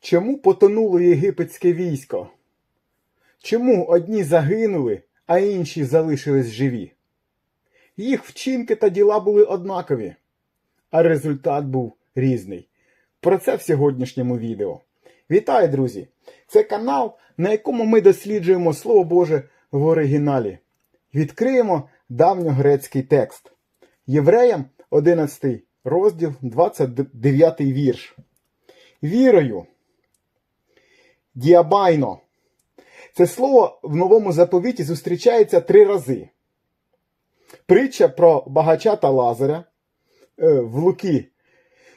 Чому потонуло єгипетське військо? Чому одні загинули, а інші залишились живі? Їх вчинки та діла були однакові, а результат був різний. Про це в сьогоднішньому відео. Вітаю, друзі! Це канал, на якому ми досліджуємо Слово Боже в оригіналі. Відкриємо давньогрецький текст. Євреям 11 розділ 29 вірш. Вірою. Діабайно. Це слово в новому заповіті зустрічається три рази. Притча про багача та Лазаря е, в Луки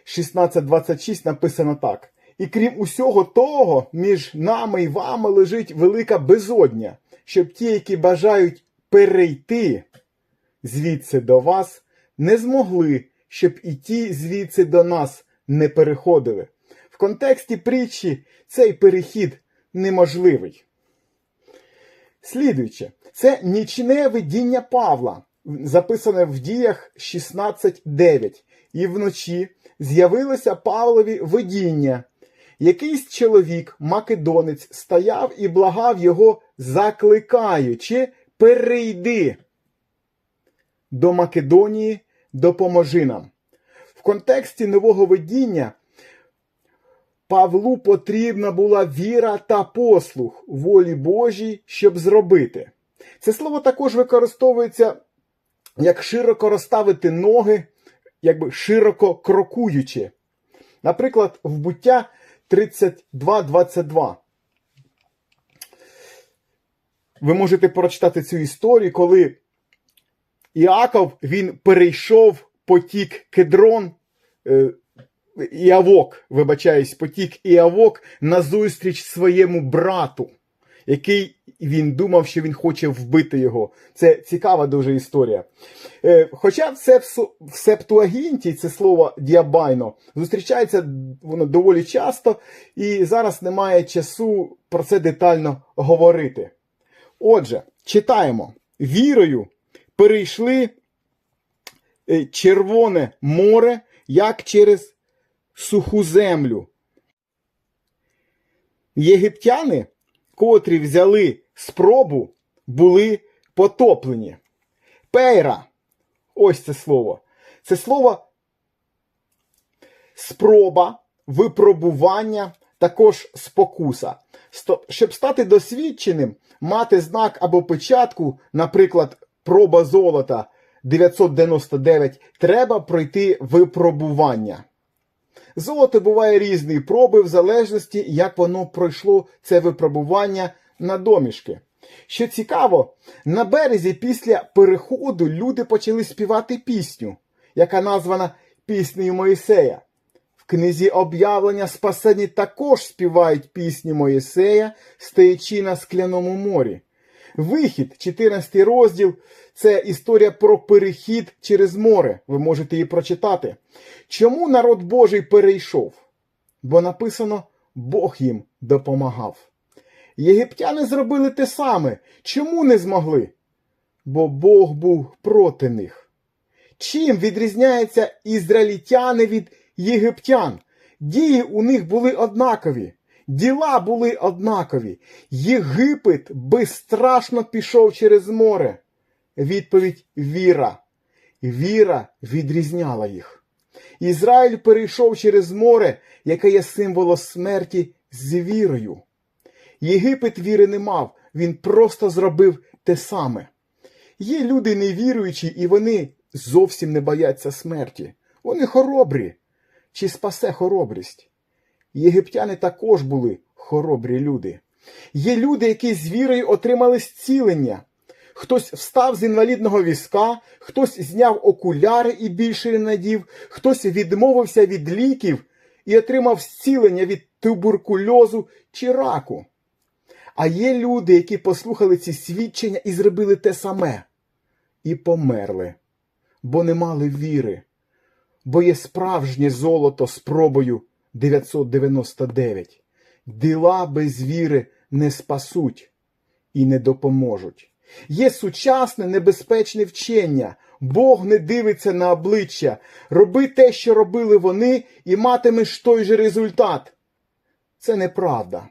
16.26 написано так. І крім усього того, між нами і вами лежить велика безодня, щоб ті, які бажають перейти звідси до вас, не змогли, щоб і ті звідси до нас не переходили. Контексті притчі цей перехід неможливий. Слідуюче, це нічне видіння Павла, записане в діях 16.9. І вночі з'явилося Павлові видіння. Якийсь чоловік, македонець, стояв і благав його, закликаючи, перейди до Македонії, допоможи нам. В контексті нового видіння Павлу потрібна була віра та послух волі Божій, щоб зробити. Це слово також використовується як широко розставити ноги, якби широко крокуючи. Наприклад, в буття 32.22. Ви можете прочитати цю історію, коли Іаков він перейшов потік кедрон. Іавок, вибачаюсь, потік Іавок назустріч своєму брату, який він думав, що він хоче вбити його. Це цікава дуже історія. Е, Хоча в в Септуагінті, це слово діабайно, зустрічається воно доволі часто, і зараз немає часу про це детально говорити. Отже, читаємо: вірою перейшли е, Червоне море, як через суху землю. Єгиптяни, котрі взяли спробу, були потоплені. Пейра. Ось це слово. Це слово спроба, випробування, також спокуса. Щоб стати досвідченим, мати знак або печатку, наприклад, проба золота 999, треба пройти випробування. Золото буває різної проби в залежності, як воно пройшло це випробування на домішки. Що цікаво, на березі після переходу люди почали співати пісню, яка названа Піснею Моїсея. В книзі об'явлення спасені також співають пісню Моїсея, стоячи на скляному морі. Вихід, 14 розділ, це історія про перехід через море. Ви можете її прочитати. Чому народ Божий перейшов? Бо написано, Бог їм допомагав. Єгиптяни зробили те саме. Чому не змогли? Бо Бог був проти них. Чим відрізняються ізраїльтяни від єгиптян? Дії у них були однакові, діла були однакові. Єгипет безстрашно пішов через море. Відповідь віра. Віра відрізняла їх. Ізраїль перейшов через море, яке є символом смерті, з вірою. Єгипет віри не мав, він просто зробив те саме. Є люди невіруючі, і вони зовсім не бояться смерті. Вони хоробрі. Чи спасе хоробрість? Єгиптяни також були хоробрі люди. Є люди, які з вірою отримали зцілення. Хтось встав з інвалідного візка, хтось зняв окуляри і більше надів, хтось відмовився від ліків і отримав зцілення від туберкульозу чи раку. А є люди, які послухали ці свідчення і зробили те саме, і померли, бо не мали віри, бо є справжнє золото з пробою 999. Діла без віри не спасуть і не допоможуть. Є сучасне небезпечне вчення. Бог не дивиться на обличчя. Роби те, що робили вони, і матимеш той же результат. Це неправда.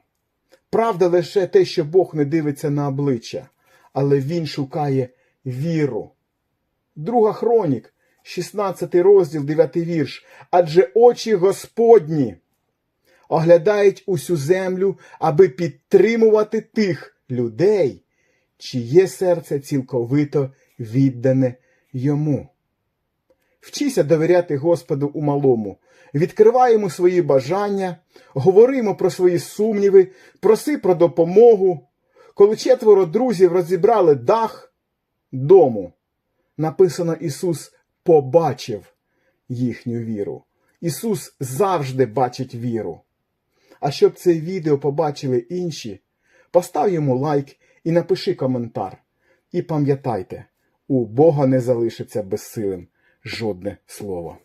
Правда лише те, що Бог не дивиться на обличчя, але Він шукає віру. Друга хронік, 16 розділ, 9 вірш. Адже очі Господні оглядають усю землю, аби підтримувати тих людей, чиє серце цілковито віддане йому. Вчися довіряти Господу у малому, відкриваємо свої бажання, говоримо про свої сумніви, проси про допомогу. Коли четверо друзів розібрали дах дому, написано Ісус побачив їхню віру. Ісус завжди бачить віру. А щоб це відео побачили інші, постав йому лайк і напиши коментар. І пам'ятайте, у Бога не залишиться безсилим жодне слово.